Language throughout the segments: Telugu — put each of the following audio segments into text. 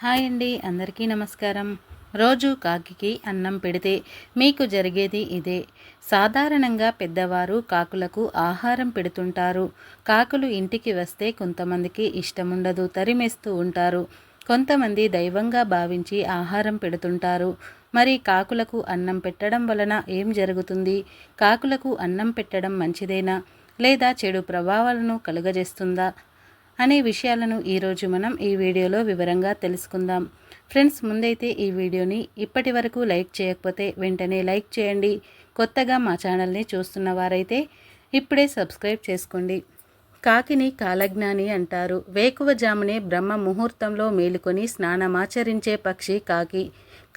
హాయ్ అండి అందరికీ నమస్కారం. రోజు కాకికి అన్నం పెడితే మీకు జరిగేది ఇదే. సాధారణంగా పెద్దవారు కాకులకు ఆహారం పెడుతుంటారు. కాకులు ఇంటికి వస్తే కొంతమందికి ఇష్టముండదు తరిమేస్తూ ఉంటారు. కొంతమంది దైవంగా భావించి ఆహారం పెడుతుంటారు. మరి కాకులకు అన్నం పెట్టడం వలన ఏం జరుగుతుంది? కాకులకు అన్నం పెట్టడం మంచిదేనా? లేదా చెడు ప్రభావాలను కలుగజేస్తుందా? అనే విషయాలను ఈరోజు మనం ఈ వీడియోలో వివరంగా తెలుసుకుందాం. ఫ్రెండ్స్ ముందైతే ఈ వీడియోని ఇప్పటి వరకు లైక్ చేయకపోతే వెంటనే లైక్ చేయండి. కొత్తగా మా ఛానల్ని చూస్తున్న వారైతే ఇప్పుడే సబ్స్క్రైబ్ చేసుకోండి. కాకిని కాలజ్ఞాని అంటారు. వేకువజామునే బ్రహ్మ ముహూర్తంలో మేలుకొని స్నానమాచరించే పక్షి కాకి.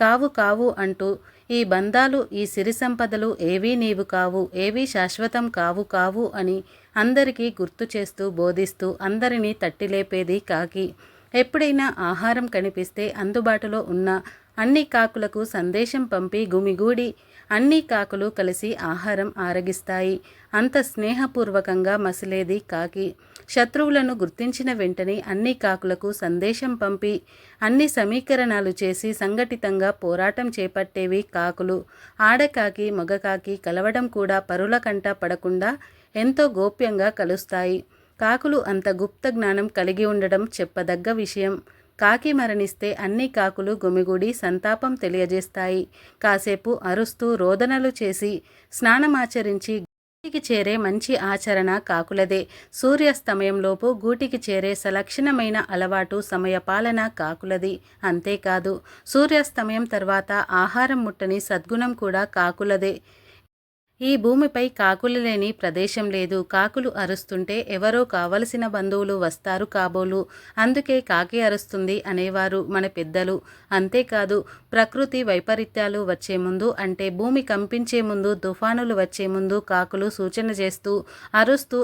కావు కావు అంటూ ఈ బంధాలు ఈ సిరి సంపదలు ఏవీ నీవు కావు ఏవీ శాశ్వతం కావు కావు అని అందరికీ గుర్తు చేస్తూ బోధిస్తూ అందరినీ తట్టిలేపేది కాకి. ఎప్పుడైనా ఆహారం కనిపిస్తే అందుబాటులో ఉన్న అన్ని కాకులకు సందేశం పంపి గుమిగూడి అన్ని కాకులు కలిసి ఆహారం ఆరగిస్తాయి. అంత స్నేహపూర్వకంగా మసిలేది కాకి. శత్రువులను గుర్తించిన వెంటనే అన్ని కాకులకు సందేశం పంపి అన్ని సమీకరణాలు చేసి సంఘటితంగా పోరాటం చేపట్టేవి కాకులు. ఆడకాకి మగకాకి కలవడం కూడా పరుల కంట పడకుండా ఎంతో గోప్యంగా కలుస్తాయి. కాకులు అంత గుప్త జ్ఞానం కలిగి ఉండడం చెప్పదగ్గ విషయం. కాకి మరణిస్తే అన్ని కాకులు గుమిగుడి సంతాపం తెలియజేస్తాయి. కాసేపు అరుస్తూ రోదనలు చేసి స్నానమాచరించి గూటికి చేరే మంచి ఆచరణ కాకులదే. సూర్యాస్తమయంలోపు గూటికి చేరే సలక్షణమైన అలవాటు సమయపాలన కాకులది. అంతేకాదు సూర్యాస్తమయం తర్వాత ఆహారం ముట్టని సద్గుణం కూడా కాకులదే. ఈ భూమిపై కాకులు లేని ప్రదేశం లేదు. కాకులు అరుస్తుంటే ఎవరో కావలసిన బంధువులు వస్తారు కాబోలు. అందుకే కాకి అరుస్తుంది అనేవారు మన పెద్దలు. అంతేకాదు ప్రకృతి వైపరీత్యాలు వచ్చే ముందు అంటే భూమి కంపించే ముందు తుఫానులు వచ్చే ముందు కాకులు సూచన చేస్తూ అరుస్తూ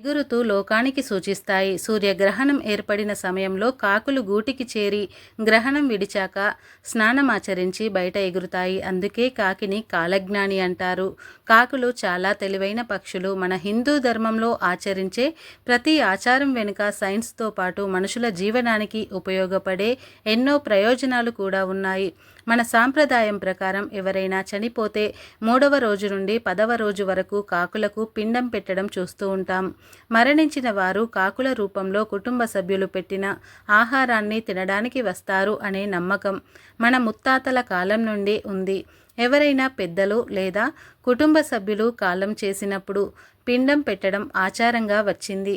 ఎగురుతూ లోకానికి సూచిస్తాయి. సూర్యగ్రహణం ఏర్పడిన సమయంలో కాకులు గూటికి చేరి గ్రహణం విడిచాక స్నానమాచరించి బయట ఎగురుతాయి. అందుకే కాకిని కాలజ్ఞాని అంటారు. కాకులు చాలా తెలివైన పక్షులు. మన హిందూ ధర్మంలో ఆచరించే ప్రతి ఆచారం వెనుక సైన్స్తో పాటు మనుషుల జీవనానికి ఉపయోగపడే ఎన్నో ప్రయోజనాలు కూడా ఉన్నాయి. మన సాంప్రదాయం ప్రకారం ఎవరైనా చనిపోతే మూడవ రోజు నుండి పదవ రోజు వరకు కాకులకు పిండం పెట్టడం చూస్తూ ఉంటాం. మరణించిన వారు కాకుల రూపంలో కుటుంబ సభ్యులు పెట్టిన ఆహారాన్ని తినడానికి వస్తారు అనే నమ్మకం మన ముత్తాతల కాలం నుండి ఉంది. ఎవరైనా పెద్దలు లేదా కుటుంబ సభ్యులు కాలం చేసినప్పుడు పిండం పెట్టడం ఆచారంగా వచ్చింది.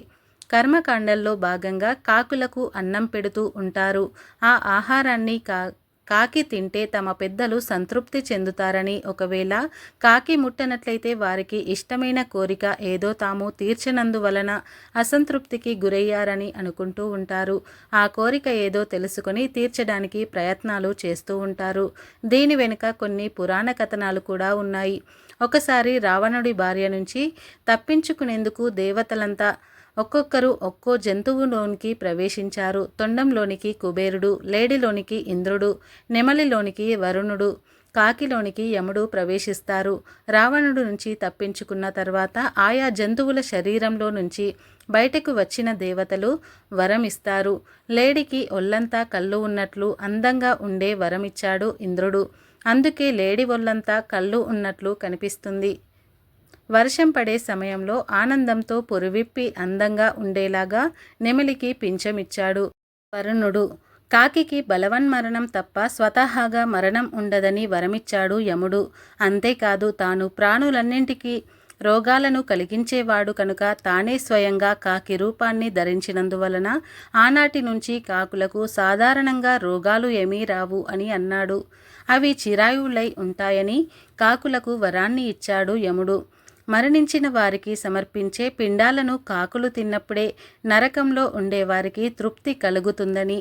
కర్మకాండల్లో భాగంగా కాకులకు అన్నం పెడుతూ ఉంటారు. ఆ ఆహారాన్ని కా కాకి తింటే తమ పెద్దలు సంతృప్తి చెందుతారని ఒకవేళ కాకి ముట్టనట్లయితే వారికి ఇష్టమైన కోరిక ఏదో తాము తీర్చినందువలన అసంతృప్తికి గురయ్యారని అనుకుంటూ ఉంటారు. ఆ కోరిక ఏదో తెలుసుకొని తీర్చడానికి ప్రయత్నాలు చేస్తూ ఉంటారు. దీని వెనుక కొన్ని పురాణ కథనాలు కూడా ఉన్నాయి. ఒకసారి రావణుడి భార్య నుంచి తప్పించుకునేందుకు దేవతలంతా ఒక్కొక్కరు ఒక్కో జంతువులోనికి ప్రవేశించారు. తొండంలోనికి కుబేరుడు లేడిలోనికి ఇంద్రుడు నెమలిలోనికి వరుణుడు కాకిలోనికి యముడు ప్రవేశిస్తారు. రావణుడు నుంచి తప్పించుకున్న తర్వాత ఆయా జంతువుల శరీరంలో నుంచి బయటకు వచ్చిన దేవతలు వరం ఇస్తారు లేడికి ఒళ్ళంతా కళ్ళు ఉన్నట్లు అందంగా ఉండే వరమిచ్చాడు ఇంద్రుడు. అందుకే లేడి ఒళ్ళంతా కళ్ళు ఉన్నట్లు కనిపిస్తుంది. వర్షం పడే సమయంలో ఆనందంతో పురువిప్పి అందంగా ఉండేలాగా నెమిలికి పింఛమిచ్చాడు వరుణుడు. కాకికి బలవన్మరణం తప్ప స్వతహాగా మరణం ఉండదని వరమిచ్చాడు యముడు. అంతేకాదు తాను ప్రాణులన్నింటికీ రోగాలను కలిగించేవాడు కనుక తానే స్వయంగా కాకి రూపాన్ని ధరించినందువలన ఆనాటి నుంచి కాకులకు సాధారణంగా రోగాలు ఏమీ రావు అని అన్నాడు. అవి చిరాయువులై ఉంటాయని కాకులకు వరాన్ని ఇచ్చాడు యముడు. మరణించిన వారికి సమర్పించే పిండాలను కాకులు తిన్నప్పుడే నరకంలో ఉండేవారికి తృప్తి కలుగుతుందని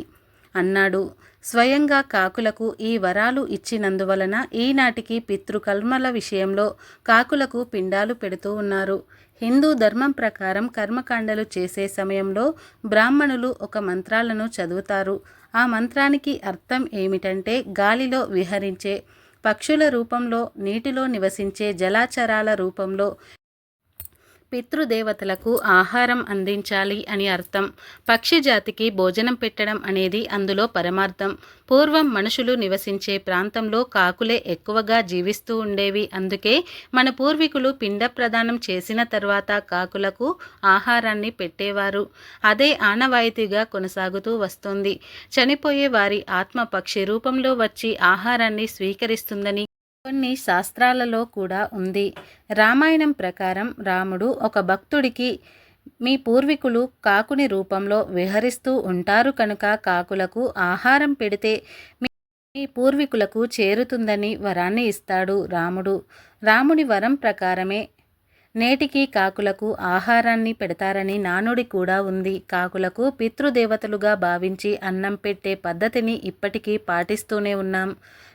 అన్నాడు. స్వయంగా కాకులకు ఈ వరాలు ఇచ్చినందువలన ఈనాటికి పితృకర్మల విషయంలో కాకులకు పిండాలు పెడుతూ ఉన్నారు. హిందూ ధర్మం ప్రకారం కర్మకాండలు చేసే సమయంలో బ్రాహ్మణులు ఒక మంత్రాలను చదువుతారు. ఆ మంత్రానికి అర్థం ఏమిటంటే గాలిలో విహరించే పక్షుల రూపంలో నీటిలో నివసించే జలాచరాల రూపంలో పితృదేవతలకు ఆహారం అందించాలి అని అర్థం. పక్షి జాతికి భోజనం పెట్టడం అనేది అందులో పరమార్థం. పూర్వం మనుషులు నివసించే ప్రాంతంలో కాకులే ఎక్కువగా జీవిస్తూ ఉండేవి. అందుకే మన పూర్వీకులు పిండ ప్రదానం చేసిన తర్వాత కాకులకు ఆహారాన్ని పెట్టేవారు. అదే ఆనవాయితీగా కొనసాగుతూ వస్తుంది. చనిపోయే వారి ఆత్మ పక్షి రూపంలో వచ్చి ఆహారాన్ని స్వీకరిస్తుందని కొన్ని శాస్త్రాలలో కూడా ఉంది. రామాయణం ప్రకారం రాముడు ఒక భక్తుడికి మీ పూర్వీకులు కాకుని రూపంలో విహరిస్తూ ఉంటారు కనుక కాకులకు ఆహారం పెడితే మీ పూర్వీకులకు చేరుతుందని వరాన్ని ఇస్తాడు రాముడు. రాముడి వరం ప్రకారమే నేటికి కాకులకు ఆహారాన్ని పెడతారని నానుడి కూడా ఉంది. కాకులకు పితృదేవతలుగా భావించి అన్నం పెట్టే పద్ధతిని ఇప్పటికీ పాటిస్తూనే ఉన్నాం.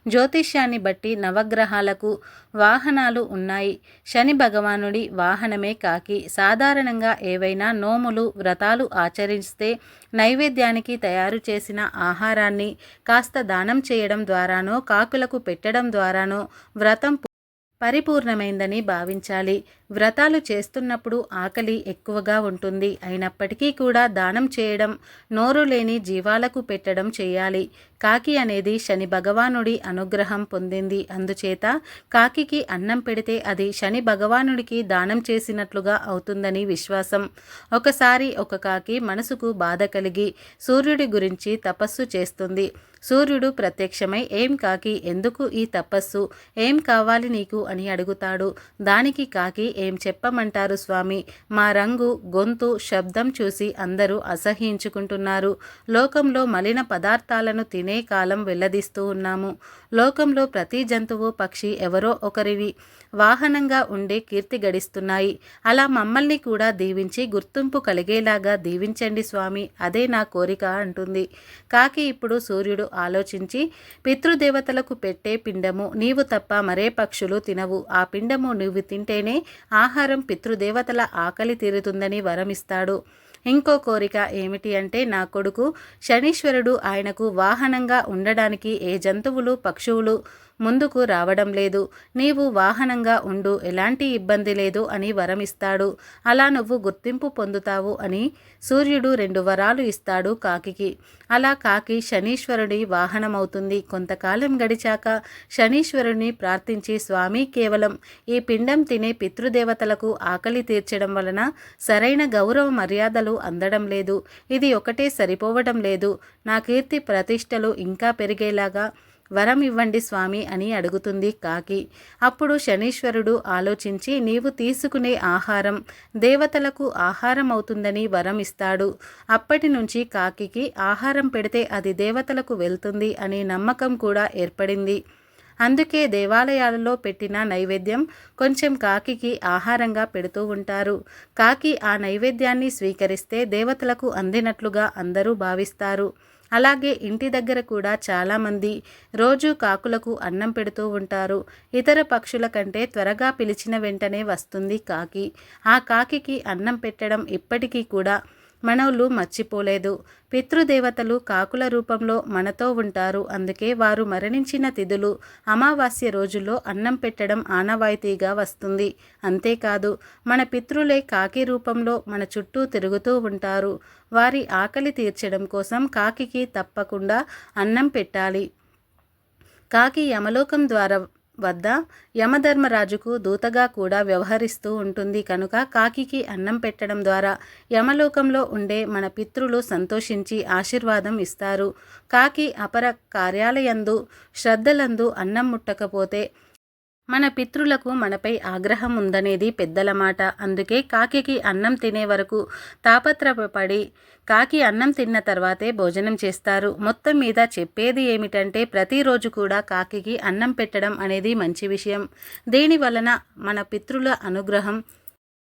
జ్యోతిష్యాన్ని బట్టి నవగ్రహాలకు వాహనాలు ఉన్నాయి. శని భగవానుడి వాహనమే కాకి. సాధారణంగా ఏవైనా నోములు వ్రతాలు ఆచరిస్తే నైవేద్యానికి తయారు చేసిన ఆహారాన్ని కాస్త దానం చేయడం ద్వారానో కాకులకు పెట్టడం ద్వారానో వ్రతం పరిపూర్ణమైందని భావించాలి. వ్రతాలు చేస్తున్నప్పుడు ఆకలి ఎక్కువగా ఉంటుంది. అయినప్పటికీ కూడా దానం చేయడం నోరు లేని జీవాలకు పెట్టడం చేయాలి. కాకి అనేది శని భగవానుడి అనుగ్రహం పొందింది. అందుచేత కాకికి అన్నం పెడితే అది శని భగవానుడికి దానం చేసినట్లుగా అవుతుందని విశ్వాసం. ఒకసారి ఒక కాకి మనసుకు బాధ కలిగి సూర్యుడి గురించి తపస్సు చేస్తుంది. సూర్యుడు ప్రత్యక్షమై ఏం కాకి ఎందుకు ఈ తపస్సు? ఏం కావాలి నీకు? అని అడుగుతాడు. దానికి కాకి ఏం చెప్పమంటారు స్వామి? మా రంగు గొంతు శబ్దం చూసి అందరూ అసహ్యించుకుంటున్నారు. లోకంలో మలిన పదార్థాలను తిని కాలం వెల్లదీస్తూ ఉన్నాము. లోకంలో ప్రతి జంతువు పక్షి ఎవరో ఒకరివి. వాహనంగా ఉండే కీర్తి గడిస్తున్నాయి. అలా మమ్మల్ని కూడా దీవించి గుర్తింపు కలిగేలాగా దీవించండి స్వామి అదే నా కోరిక అంటుంది. కాకి ఇప్పుడు సూర్యుడు ఆలోచించి పితృదేవతలకు పెట్టే పిండము నీవు తప్ప మరే పక్షులు తినవు. ఆ పిండము నువ్వు తింటేనే ఆహారం పితృదేవతల ఆకలి తీరుతుందని వరమిస్తాడు. ఇంకో కోరిక ఏమిటి అంటే నా కొడుకు శనీశ్వరుడు ఆయనకు వాహనంగా ఉండడానికి ఏ జంతువులు పక్షువులు ముందుకు రావడం లేదు. నీవు వాహనంగా ఉండు ఎలాంటి ఇబ్బంది లేదు అని వరమిస్తాడు. అలా నువ్వు గుర్తింపు పొందుతావు అని సూర్యుడు రెండు వరాలు ఇస్తాడు కాకికి. అలా కాకి శనీశ్వరుడి వాహనమవుతుంది. కొంతకాలం గడిచాక శనీశ్వరుని ప్రార్థించి స్వామి కేవలం ఈ పిండం తినే పితృదేవతలకు ఆకలి తీర్చడం వలన సరైన గౌరవ మర్యాదలు అందడం లేదు. ఇది ఒకటే సరిపోవడం లేదు. నా కీర్తి ప్రతిష్టలు ఇంకా పెరిగేలాగా వరం ఇవ్వండి స్వామి అని అడుగుతుంది కాకి. అప్పుడు శనీశ్వరుడు ఆలోచించి నీవు తీసుకునే ఆహారం దేవతలకు ఆహారం అవుతుందని వరం ఇస్తాడు. అప్పటి నుంచి కాకికి ఆహారం పెడితే అది దేవతలకు వెళ్తుంది అనే నమ్మకం కూడా ఏర్పడింది. అందుకే దేవాలయాలలో పెట్టిన నైవేద్యం కొంచెం కాకికి ఆహారంగా పెడుతూ ఉంటారు. కాకి ఆ నైవేద్యాన్ని స్వీకరిస్తే దేవతలకు అందినట్లుగా అందరూ భావిస్తారు. అలాగే ఇంటి దగ్గర కూడా చాలామంది రోజు కాకులకు అన్నం పెడుతూ ఉంటారు. ఇతర పక్షుల కంటే త్వరగా పిలిచిన వెంటనే వస్తుంది కాకి. ఆ కాకికి అన్నం పెట్టడం ఇప్పటికీ కూడా మనవులు మర్చిపోలేదు. పితృదేవతలు కాకుల రూపంలో మనతో ఉంటారు. అందుకే వారు మరణించిన తిథులు అమావాస్య రోజుల్లో అన్నం పెట్టడం ఆనవాయితీగా వస్తుంది. అంతేకాదు మన పితృలే కాకి రూపంలో మన చుట్టూ తిరుగుతూ ఉంటారు. వారి ఆకలి తీర్చడం కోసం కాకికి తప్పకుండా అన్నం పెట్టాలి. కాకి యమలోకం ద్వారా వద్ద యమధర్మరాజుకు దూతగా కూడా వ్యవహరిస్తూ ఉంటుంది కనుక కాకికి అన్నం పెట్టడం ద్వారా యమలోకంలో ఉండే మన పితృలు సంతోషించి ఆశీర్వాదం ఇస్తారు. కాకి అపర కార్యాలయందు శ్రద్ధలందు అన్నం ముట్టకపోతే మన పితృలకు మనపై ఆగ్రహం ఉందనేది పెద్దల మాట. అందుకే కాకికి అన్నం తినే వరకు తాపత్రపడి కాకి అన్నం తిన్న తర్వాతే భోజనం చేస్తారు. మొత్తం మీద చెప్పేది ఏమిటంటే ప్రతిరోజు కూడా కాకికి అన్నం పెట్టడం అనేది మంచి విషయం. దీని వలన? మన పితృల అనుగ్రహం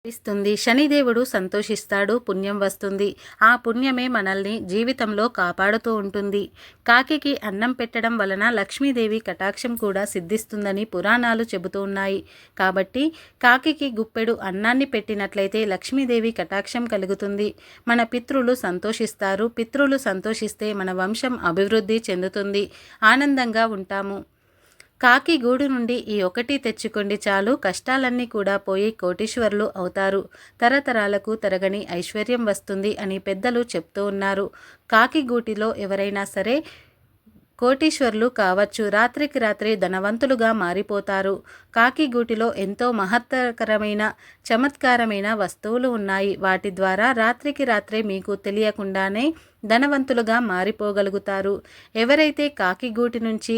ఇస్తుంది శనిదేవుడు సంతోషిస్తాడు పుణ్యం వస్తుంది. ఆ పుణ్యమే మనల్ని జీవితంలో కాపాడుతూ ఉంటుంది. కాకికి అన్నం పెట్టడం వలన లక్ష్మీదేవి కటాక్షం కూడా సిద్ధిస్తుందని పురాణాలు చెబుతూ ఉన్నాయి. కాబట్టి కాకికి గుప్పెడు అన్నాన్ని పెట్టినట్లయితే లక్ష్మీదేవి కటాక్షం కలుగుతుంది. మన పితృలు సంతోషిస్తారు. పితృలు సంతోషిస్తే మన వంశం అభివృద్ధి చెందుతుంది. ఆనందంగా ఉంటాము. కాకి గూడు నుండి ఈ ఒకటి తెచ్చుకోండి చాలు. కష్టాలన్నీ కూడా పోయి కోటీశ్వరులు అవుతారు. తరతరాలకు తరగని ఐశ్వర్యం వస్తుంది అని పెద్దలు చెప్తూ ఉన్నారు. కాకి గూటిలో ఎవరైనా సరే కోటీశ్వర్లు కావచ్చు రాత్రికి రాత్రి ధనవంతులుగా మారిపోతారు. కాకిగూటిలో ఎంతో మహత్తరకరమైన చమత్కారమైన వస్తువులు ఉన్నాయి. వాటి ద్వారా రాత్రికి రాత్రే మీకు తెలియకుండానే ధనవంతులుగా మారిపోగలుగుతారు. ఎవరైతే కాకిగూటి నుంచి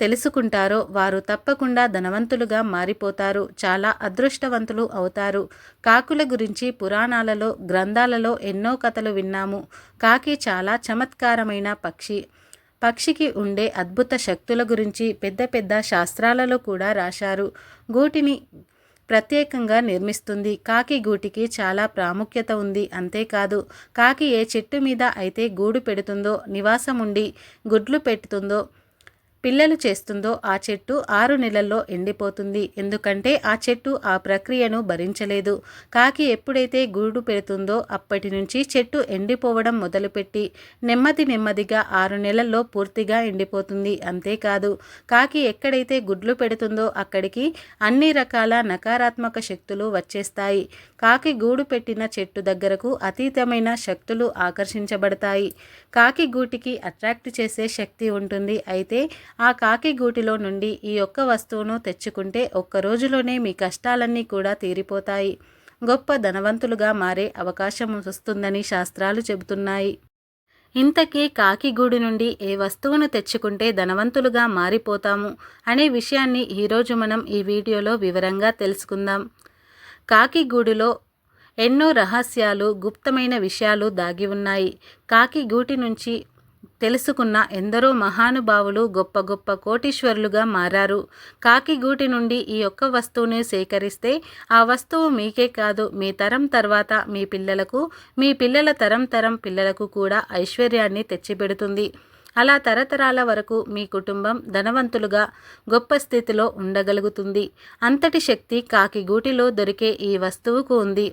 తెలుసుకుంటారో వారు తప్పకుండా ధనవంతులుగా మారిపోతారు. చాలా అదృష్టవంతులు అవుతారు. కాకుల గురించి పురాణాలలో గ్రంథాలలో ఎన్నో కథలు విన్నాము. కాకి చాలా చమత్కారమైన పక్షి. పక్షికి ఉండే అద్భుత శక్తుల గురించి పెద్ద పెద్ద శాస్త్రాలలో కూడా రాశారు. గూటిని ప్రత్యేకంగా నిర్మిస్తుంది. కాకి గూటికి చాలా ప్రాముఖ్యత ఉంది. అంతేకాదు కాకి ఏ చెట్టు మీద అయితే గూడు పెడుతుందో నివాసం ఉండి గుడ్లు పెడుతుందో పిల్లలు చేస్తుందో ఆ చెట్టు ఆరు నెలల్లో ఎండిపోతుంది. ఎందుకంటే ఆ చెట్టు ఆ ప్రక్రియను భరించలేదు. కాకి ఎప్పుడైతే గూడు పెడుతుందో అప్పటి నుంచి చెట్టు ఎండిపోవడం మొదలుపెట్టి నెమ్మది నెమ్మదిగా ఆరు నెలల్లో పూర్తిగా ఎండిపోతుంది. అంతేకాదు కాకి ఎక్కడైతే గుడ్లు పెడుతుందో అక్కడికి అన్ని రకాల నకారాత్మక శక్తులు వచ్చేస్తాయి. కాకి గూడు పెట్టిన చెట్టు దగ్గరకు అతీతమైన శక్తులు ఆకర్షించబడతాయి. కాకి గూటికి అట్రాక్ట్ చేసే శక్తి ఉంటుంది. అయితే ఆ కాకి గూటిలో నుండి ఈ ఒక్క వస్తువును తెచ్చుకుంటే ఒక్క రోజులోనే మీ కష్టాలన్నీ కూడా తీరిపోతాయి. గొప్ప ధనవంతులుగా మారే అవకాశం వస్తుందని శాస్త్రాలు చెబుతున్నాయి. ఇంతకీ కాకిగూడి నుండి ఏ వస్తువును తెచ్చుకుంటే ధనవంతులుగా మారిపోతాము అనే విషయాన్ని ఈరోజు మనం ఈ వీడియోలో వివరంగా తెలుసుకుందాం. కాకిగూడిలో ఎన్నో రహస్యాలు గుప్తమైన విషయాలు దాగి ఉన్నాయి. కాకిగూటి నుంచి తెలుసుకున్న ఎందరో మహానుభావులు గొప్ప గొప్ప కోటీశ్వరులుగా మారారు. కాకిగూటి నుండి ఈ ఒక్క వస్తువుని సేకరిస్తే ఆ వస్తువు మీకే కాదు మీ తరం తర్వాత మీ పిల్లలకు మీ పిల్లల తరం తరం పిల్లలకు కూడా ఐశ్వర్యాన్ని తెచ్చిపెడుతుంది. అలా తరతరాల వరకు మీ కుటుంబం ధనవంతులుగా గొప్ప స్థితిలో ఉండగలుగుతుంది. అంతటి శక్తి కాకిగూటిలో దొరికే ఈ వస్తువుకు ఉంది.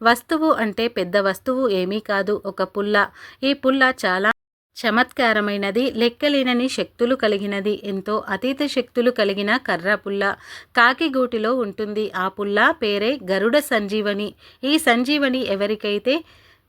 వస్తువు అంటే పెద్ద వస్తువు ఏమీ కాదు ఒక పుల్ల. ఈ పుల్ల చాలా చమత్కారమైనది లెక్కలేనని శక్తులు కలిగినది. ఎంతో అతీత శక్తులు కలిగిన కర్ర పుల్ల. కాకిగూటిలో ఉంటుంది ఆ పుల్ల పేరే గరుడ సంజీవని. ఈ సంజీవని ఎవరికైతే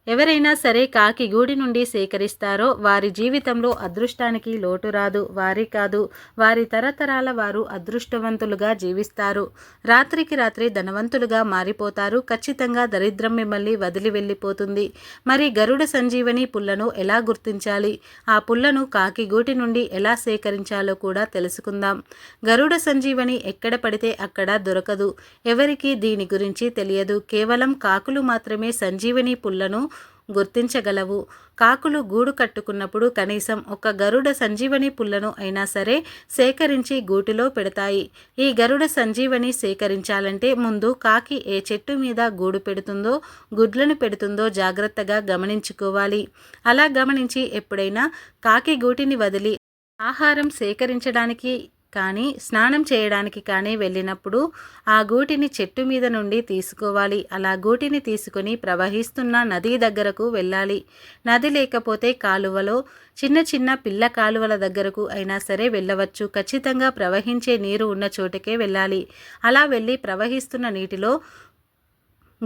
ఎవరైనా సరే కాకి గూడి నుండి సేకరిస్తారో వారి జీవితంలో అదృష్టానికి లోటు రాదు వారి కాదు. వారి తరతరాల వారు అదృష్టవంతులుగా జీవిస్తారు. రాత్రికి రాత్రి ధనవంతులుగా మారిపోతారు. ఖచ్చితంగా దరిద్రం మిమ్మల్ని వదిలి వెళ్ళిపోతుంది. మరి గరుడ సంజీవని పుల్లను ఎలా గుర్తించాలి? ఆ పుల్లను కాకి గూటి నుండి ఎలా సేకరించాలో కూడా తెలుసుకుందాం. గరుడ సంజీవని ఎక్కడ పడితే అక్కడ దొరకదు. ఎవరికి దీని గురించి తెలియదు. కేవలం కాకులు మాత్రమే సంజీవని పుల్లను గుర్తించగలవు. కాకులు గూడు కట్టుకున్నప్పుడు కనీసం ఒక గరుడ సంజీవని పుల్లను అయినా సరే సేకరించి గూటిలో పెడతాయి. ఈ గరుడ సంజీవని సేకరించాలంటే ముందు కాకి ఏ చెట్టు మీద గూడు పెడుతుందో గుడ్లను పెడుతుందో జాగ్రత్తగా గమనించుకోవాలి. అలా గమనించి ఎప్పుడైనా కాకి గూటిని వదిలి ఆహారం సేకరించడానికి కానీ స్నానం చేయడానికి కానీ వెళ్ళినప్పుడు ఆ గూటిని చెట్టు మీద నుండి తీసుకోవాలి. అలా గూటిని తీసుకుని ప్రవహిస్తున్న నది దగ్గరకు వెళ్ళాలి. నది లేకపోతే కాలువలో చిన్న చిన్న పిల్ల కాలువల దగ్గరకు అయినా సరే వెళ్ళవచ్చు. ఖచ్చితంగా ప్రవహించే నీరు ఉన్న చోటకే వెళ్ళాలి. అలా వెళ్ళి ప్రవహిస్తున్న నీటిలో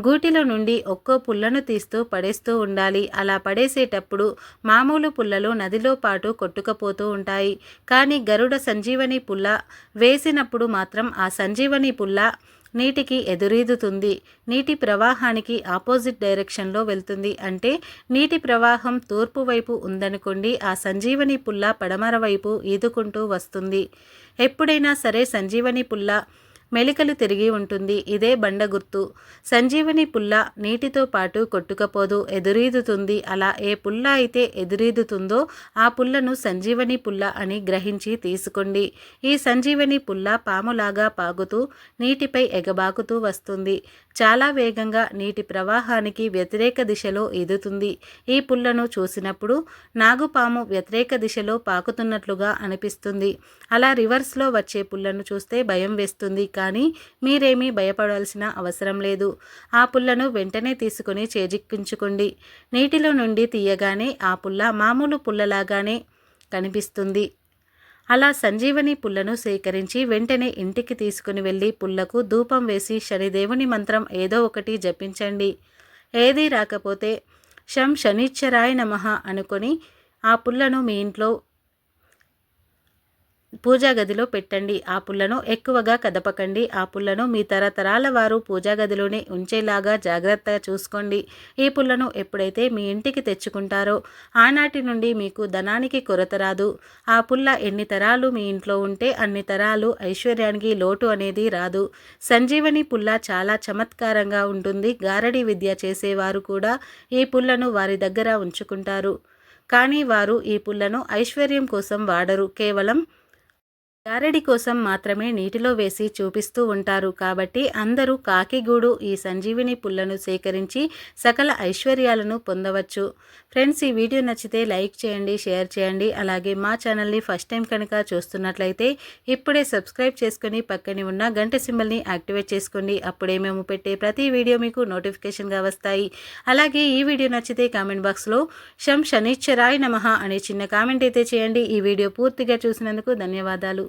గూటిలో నుండి ఒక్కో పుల్లను తీస్తూ పడేస్తూ ఉండాలి. అలా పడేసేటప్పుడు మామూలు పుల్లలు నదిలో పాటు కొట్టుకపోతూ ఉంటాయి. కానీ గరుడ సంజీవని పుల్ల వేసినప్పుడు మాత్రం ఆ సంజీవని పుల్ల నీటికి ఎదురీదుతుంది. నీటి ప్రవాహానికి ఆపోజిట్ డైరెక్షన్లో వెళ్తుంది. అంటే నీటి ప్రవాహం తూర్పు వైపు ఉందనుకోండి ఆ సంజీవని పుల్ల పడమర వైపు ఈదుకుంటూ వస్తుంది. ఎప్పుడైనా సరే సంజీవని పుల్ల మెలికలు తిరిగి ఉంటుంది. ఇదే బండ గుర్తు. సంజీవని పుల్ల నీటితో పాటు కొట్టుకపోదు. ఎదురీదుతుంది. అలా ఏ పుల్ల అయితే ఎదురీదుతుందో ఆ పుల్లను సంజీవని పుల్ల అని గ్రహించి తీసుకోండి. ఈ సంజీవని పుల్ల పాములాగా పాగుతూ నీటిపై ఎగబాకుతూ వస్తుంది. చాలా వేగంగా నీటి ప్రవాహానికి వ్యతిరేక దిశలో ఎదుతుంది ఈ పుల్లను చూసినప్పుడు నాగుపాము వ్యతిరేక దిశలో పాకుతున్నట్లుగా అనిపిస్తుంది. అలా రివర్స్లో వచ్చే పుల్లను చూస్తే భయం వేస్తుంది. కానీ మీరేమీ భయపడాల్సిన అవసరం లేదు. ఆ పుల్లను వెంటనే తీసుకుని చేజిక్కించుకోండి. నీటిలో నుండి తీయగానే ఆ పుల్ల మామూలు పుల్లలాగానే కనిపిస్తుంది. అలా సంజీవని పుల్లను సేకరించి వెంటనే ఇంటికి తీసుకుని వెళ్ళి పుల్లకు ధూపం వేసి శనిదేవుని మంత్రం ఏదో ఒకటి జపించండి. ఏదీ రాకపోతే శం శనిచ్చరాయ నమః అనుకొని ఆ పుల్లను మీ ఇంట్లో పూజా గదిలో పెట్టండి. ఆ పుల్లను ఎక్కువగా కదపకండి. ఆ పుల్లను మీ తరతరాల వారు పూజా గదిలోనే ఉంచేలాగా జాగ్రత్తగా చూసుకోండి. ఈ పుల్లను ఎప్పుడైతే మీ ఇంటికి తెచ్చుకుంటారో ఆనాటి నుండి మీకు ధనానికి కొరత రాదు. ఆ పుల్ల ఎన్ని తరాలు మీ ఇంట్లో ఉంటే అన్ని తరాలు ఐశ్వర్యానికి లోటు అనేది రాదు. సంజీవని పుల్ల చాలా చమత్కారంగా ఉంటుంది. గారడి విద్య చేసేవారు కూడా ఈ పుల్లను వారి దగ్గర ఉంచుకుంటారు. కానీ వారు ఈ పుల్లను ఐశ్వర్యం కోసం వాడరు. కేవలం గారడి కోసం మాత్రమే నీటిలో వేసి చూపిస్తూ ఉంటారు కాబట్టి అందరూ కాకిగూడు ఈ సంజీవిని పుల్లను సేకరించి సకల ఐశ్వర్యాలను పొందవచ్చు. ఫ్రెండ్స్ ఈ వీడియో నచ్చితే లైక్ చేయండి షేర్ చేయండి. అలాగే మా ఛానల్ని ఫస్ట్ టైం కనుక చూస్తున్నట్లయితే ఇప్పుడే సబ్స్క్రైబ్ చేసుకుని పక్కనే ఉన్న గంట సింబల్ని యాక్టివేట్ చేసుకోండి. అప్పుడే మేము పెట్టే ప్రతి వీడియో మీకు నోటిఫికేషన్గా వస్తాయి. అలాగే ఈ వీడియో నచ్చితే కామెంట్ బాక్స్లో శం శనిచ్చరాయ్ నమః అనే చిన్న కామెంట్ అయితే చేయండి. ఈ వీడియో పూర్తిగా చూసినందుకు ధన్యవాదాలు.